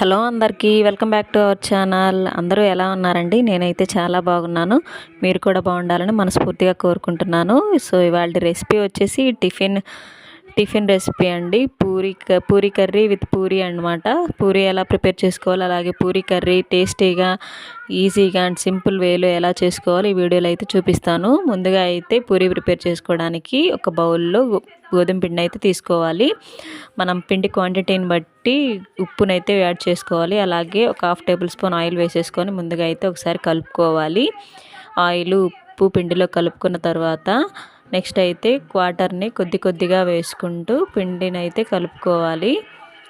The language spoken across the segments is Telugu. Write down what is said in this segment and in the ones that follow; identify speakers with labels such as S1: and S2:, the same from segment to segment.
S1: హలో అందరికీ welcome back to our channel. అందరూ ఎలా ఉన్నారండి? నేనైతే చాలా బాగున్నాను. మీరు కూడా బాగుండాలని మనస్ఫూర్తిగా కోరుకుంటున్నాను. సో ఇవాళ రెసిపీ వచ్చేసి టిఫిన్ టిఫిన్ రెసిపీ అండి. పూరి క- పూరి కర్రీ విత్ పూరి అన్నమాట. పూరి ఎలా ప్రిపేర్ చేసుకోవాలి అలాగే పూరి కర్రీ టేస్టీగా ఈజీగా అండ్ సింపుల్ వేలో ఎలా చేసుకోవాలి ఈ వీడియోలో అయితే చూపిస్తాను. ముందుగా అయితే పూరి ప్రిపేర్ చేసుకోవడానికి ఒక బౌల్లో గో- గోధుమ పిండి అయితే తీసుకోవాలి. మనం పిండి క్వాంటిటీని బట్టి ఉప్పునైతే యాడ్ చేసుకోవాలి. అలాగే ఒక హాఫ్ టేబుల్ స్పూన్ ఆయిల్ వేసేసుకొని ముందుగా అయితే ఒకసారి కలుపుకోవాలి. ఆయిల్ ఉప్పు పిండిలో కలుపుకున్న తర్వాత నెక్స్ట్ అయితే క్వాటర్ని కొద్ది కొద్దిగా వేసుకుంటూ పిండిని అయితే కలుపుకోవాలి.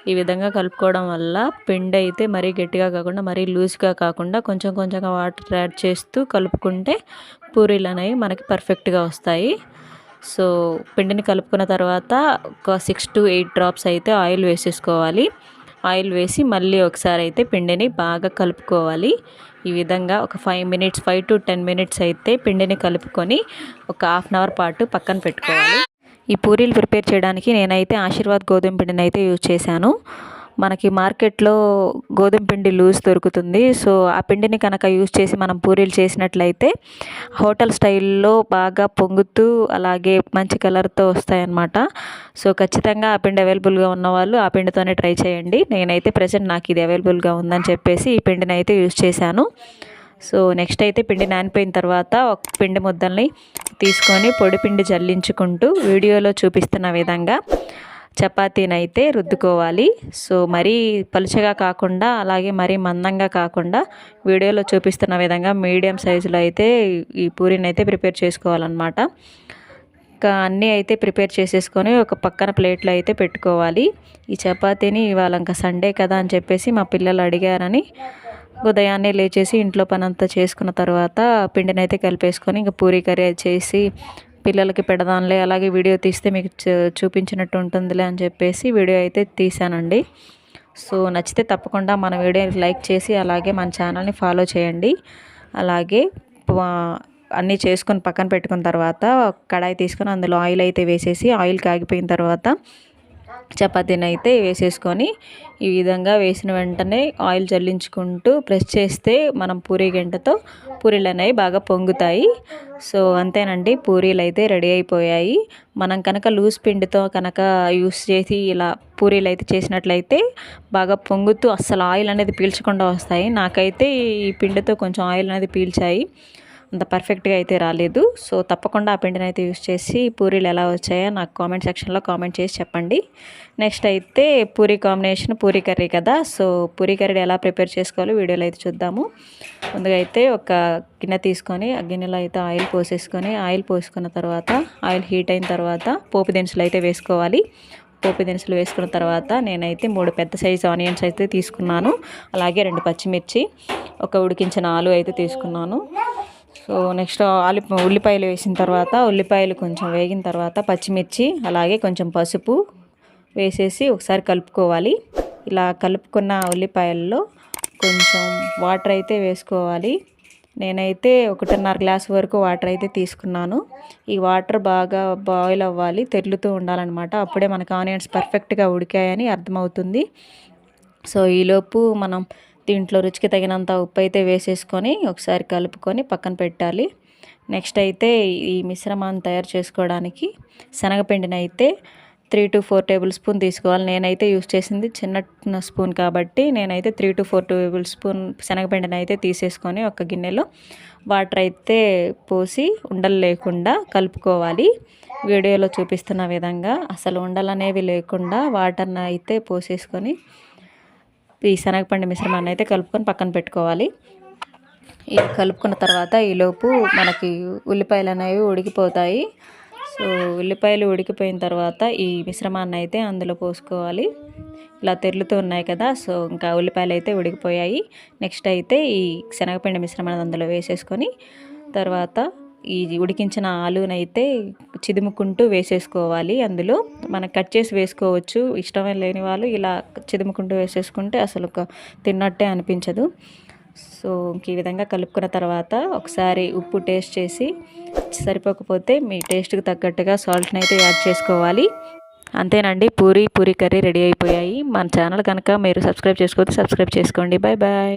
S1: ఈ విధంగా కలుపుకోవడం వల్ల పిండి అయితే మరీ గట్టిగా కాకుండా మరీ లూజ్గా కాకుండా కొంచెం కొంచెంగా వాటర్ యాడ్ చేస్తూ కలుపుకుంటే పూరీలు అనేవి మనకి పర్ఫెక్ట్గా వస్తాయి. సో పిండిని కలుపుకున్న తర్వాత ఒక సిక్స్ టు ఎయిట్ డ్రాప్స్ అయితే ఆయిల్ వేసేసుకోవాలి. ఆయిల్ వేసి మళ్ళీ ఒకసారి అయితే పిండిని బాగా కలుపుకోవాలి. ఈ విధంగా ఒక five minutes five to ten minutes అయితే పిండిని కలుపుకొని ఒక హాఫ్ అన్ అవర్ పాటు పక్కన పెట్టుకోవాలి. ఈ పూరీలు ప్రిపేర్ చేయడానికి నేనైతే ఆశీర్వాద్ గోధుమ పిండిని అయితే యూజ్ చేశాను. మనకి మార్కెట్లో గోధుమ పిండి లూజ్ దొరుకుతుంది. సో ఆ పిండిని కనుక యూజ్ చేసి మనం పూరీలు చేసినట్లయితే హోటల్ స్టైల్లో బాగా పొంగుతూ అలాగే మంచి కలర్తో వస్తాయన్నమాట. సో ఖచ్చితంగా ఆ పిండి అవైలబుల్గా ఉన్న వాళ్ళు ఆ పిండితోనే ట్రై చేయండి. నేనైతే ప్రజెంట్ నాకు ఇది అవైలబుల్గా ఉందని చెప్పేసి ఈ పిండిని అయితే యూజ్ చేశాను. సో నెక్స్ట్ అయితే పిండి నానిపోయిన తర్వాత ఒక పిండి ముద్దల్ని తీసుకొని పొడి పిండి జల్లించుకుంటూ వీడియోలో చూపిస్తున్న విధంగా చపాతీనైతే రుద్దుకోవాలి. సో మరీ పలుచగా కాకుండా అలాగే మరీ మందంగా కాకుండా వీడియోలో చూపిస్తున్న విధంగా మీడియం సైజులో అయితే ఈ పూరిని అయితే ప్రిపేర్ చేసుకోవాలన్నమాట. ఇంకా అన్నీ అయితే ప్రిపేర్ చేసేసుకొని ఒక పక్కన ప్లేట్లో అయితే పెట్టుకోవాలి. ఈ చపాతీని ఇవాళ ఇంకా సండే కదా అని చెప్పేసి మా పిల్లలు అడిగారని ఉదయాన్నే లేచేసి ఇంట్లో పని అంతా చేసుకున్న తర్వాత పిండిని అయితే కలిపేసుకొని ఇంకా పూరీ కర్రీ చేసి పిల్లలకి పెడదాంలే అలాగే వీడియో తీస్తే మీకు చూ- చూపించినట్టు ఉంటుందిలే అని చెప్పేసి వీడియో అయితే తీసానండి సో నచ్చితే తప్పకుండా మన వీడియోని లైక్ చేసి అలాగే మన ఛానల్ని ఫాలో చేయండి. అలాగే అన్నీ చేసుకొని పక్కన పెట్టుకున్న తర్వాత కడాయి తీసుకొని అందులో ఆయిల్ అయితే వేసేసి ఆయిల్ కాగిపోయిన తర్వాత చపాతీని అయితే వేసేసుకొని ఈ విధంగా వేసిన వెంటనే ఆయిల్ చల్లించుకుంటూ ప్రెస్ చేస్తే మనం పూరీ గంటతో పూరీలు అనేవి బాగా పొంగుతాయి. సో అంతేనండి. పూరీలు అయితే రెడీ అయిపోయాయి. మనం కనుక లూజ్ పిండితో కనుక యూస్ చేసి ఇలా పూరీలు అయితే చేసినట్లయితే బాగా పొంగుతూ అస్సలు ఆయిల్ అనేది పీల్చకుండా వస్తాయి. నాకైతే ఈ పిండితో కొంచెం ఆయిల్ అనేది పీల్చాయి. అంత పర్ఫెక్ట్గా అయితే రాలేదు. సో తప్పకుండా ఆ పిండిని అయితే యూస్ చేసి పూరీలు ఎలా వచ్చాయో నాకు కామెంట్ సెక్షన్లో కామెంట్ చేసి చెప్పండి. నెక్స్ట్ అయితే పూరీ కాంబినేషన్ పూరీ కర్రీ కదా. సో పూరీ కర్రీ ఎలా ప్రిపేర్ చేసుకోవాలో వీడియోలో అయితే చూద్దాము. ముందుగా అయితే ఒక గిన్నె తీసుకొని ఆ గిన్నెలో అయితే ఆయిల్ పోసేసుకొని ఆయిల్ పోసుకున్న తర్వాత ఆయిల్ హీట్ అయిన తర్వాత పోపు దినుసులు అయితే వేసుకోవాలి. పోపు దినుసులు వేసుకున్న తర్వాత నేనైతే మూడు పెద్ద సైజు ఆనియన్స్ అయితే తీసుకున్నాను. అలాగే రెండు పచ్చిమిర్చి ఒక ఉడికించిన ఆలు అయితే తీసుకున్నాను. సో నెక్స్ట్ ఆలి ఉల్లిపాయలు వేసిన తర్వాత ఉల్లిపాయలు కొంచెం వేగిన తర్వాత పచ్చిమిర్చి అలాగే కొంచెం పసుపు వేసేసి ఒకసారి కలుపుకోవాలి. ఇలా కలుపుకున్న ఉల్లిపాయల్లో కొంచెం వాటర్ అయితే వేసుకోవాలి. నేనైతే ఒకటిన్నర గ్లాస్ వరకు వాటర్ అయితే తీసుకున్నాను. ఈ వాటర్ బాగా బాయిల్ అవ్వాలి తెల్లుతూ ఉండాలన్నమాట. అప్పుడే మనకు ఆనియన్స్ పర్ఫెక్ట్గా ఉడికాయని అర్థమవుతుంది. సో ఈలోపు మనం దీంట్లో రుచికి తగినంత ఉప్పు అయితే వేసేసుకొని ఒకసారి కలుపుకొని పక్కన పెట్టాలి. నెక్స్ట్ అయితే ఈ మిశ్రమాన్ని తయారు చేసుకోవడానికి శనగపిండిని అయితే three to four tablespoon తీసుకోవాలి. నేనైతే యూస్ చేసింది చిన్న స్పూన్ కాబట్టి నేనైతే three to four tablespoon శనగపిండిని అయితే తీసేసుకొని ఒక గిన్నెలో వాటర్ అయితే పోసి ఉండలు లేకుండా కలుపుకోవాలి. వీడియోలో చూపిస్తున్న విధంగా అసలు ఉండలు అనేవి లేకుండా వాటర్ని అయితే పోసేసుకొని ఈ శనగపిండి మిశ్రమాన్ని అయితే కలుపుకొని పక్కన పెట్టుకోవాలి. ఇది కలుపుకున్న తర్వాత ఈలోపు మనకి ఉల్లిపాయలు అనేవి ఉడికిపోతాయి. సో ఉల్లిపాయలు ఉడికిపోయిన తర్వాత ఈ మిశ్రమాన్ని అయితే అందులో పోసుకోవాలి. ఇలా తెరులుతూ ఉన్నాయి కదా సో ఇంకా ఉల్లిపాయలు అయితే ఉడికిపోయాయి. నెక్స్ట్ అయితే ఈ శనగపిండి మిశ్రమాన్ని అందులో వేసేసుకొని తర్వాత ఈ ఉడికించిన ఆలునైతే చిదుముకుంటూ వేసేసుకోవాలి. అందులో మనం కట్ చేసి వేసుకోవచ్చు. ఇష్టం లేని వాళ్ళు ఇలా చిదుముకుంటూ వేసేసుకుంటే అసలు ఒక తిన్నట్టే అనిపించదు. సో ఇంక ఈ విధంగా కలుపుకున్న తర్వాత ఒకసారి ఉప్పు టేస్ట్ చేసి సరిపోకపోతే మీ టేస్ట్కి తగ్గట్టుగా సాల్ట్ని అయితే యాడ్ చేసుకోవాలి. అంతేనండి. పూరి పూరి కర్రీ రెడీ అయిపోయాయి. మన ఛానల్ కనుక మీరు సబ్స్క్రైబ్ చేసుకోవచ్చు సబ్స్క్రైబ్ చేసుకోండి. Bye bye